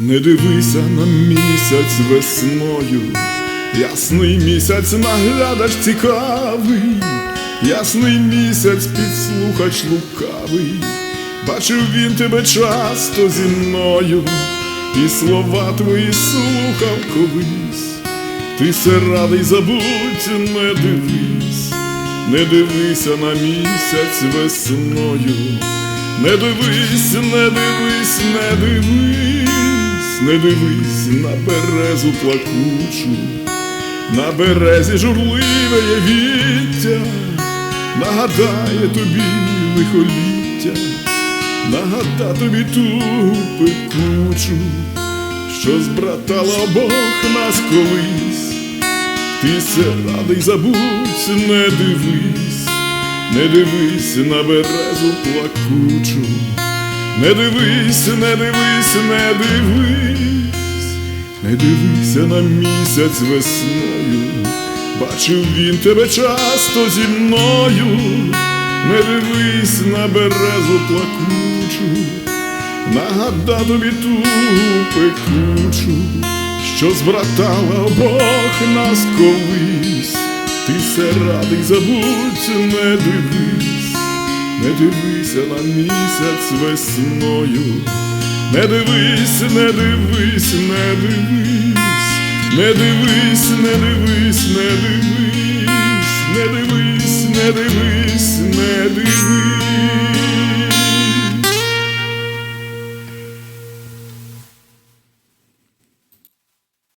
Не дивися на місяць весною, ясний місяць наглядач цікавий, ясний місяць підслухач лукавий, бачив він тебе часто зі мною, і слова твої слухав колись. Ти все радий забудь, не дивись, не дивися на місяць весною, не дивись, не дивись, не дивись, не дивись на березу плакучу, на березі журливе є віття, нагадає тобі лихоліття, нагада тобі ту пекучу що збратала обох нас колись, ти все радий забудь, не дивись, не дивись на березу плакучу, не дивись, не дивись, не дивись, не дивися на місяць весною, бачив він тебе часто зі мною, не дивись на березу плакучу. Нагада тобі ту пекучу, що збратала обох нас колись, ти все радий забудь, не дивись, не дивися на місяць весною, не дивись, не дивись, не дивись, не дивись, не дивись, не дивись, не дивись, не дивись, не дивись.